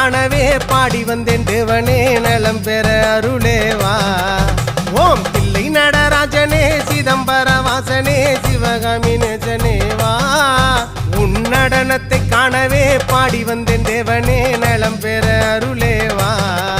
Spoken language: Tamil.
காணவே பாடி வந்தேன் தேவனே நலம் பெற அருளேவா. ஓம் பிள்ளை நடராஜனே சிதம்பர வாசனே சிவகாமி நேசனேவா. உன் நடனத்தை காணவே பாடி வந்தேன் தேவனே நலம் பெற அருளே.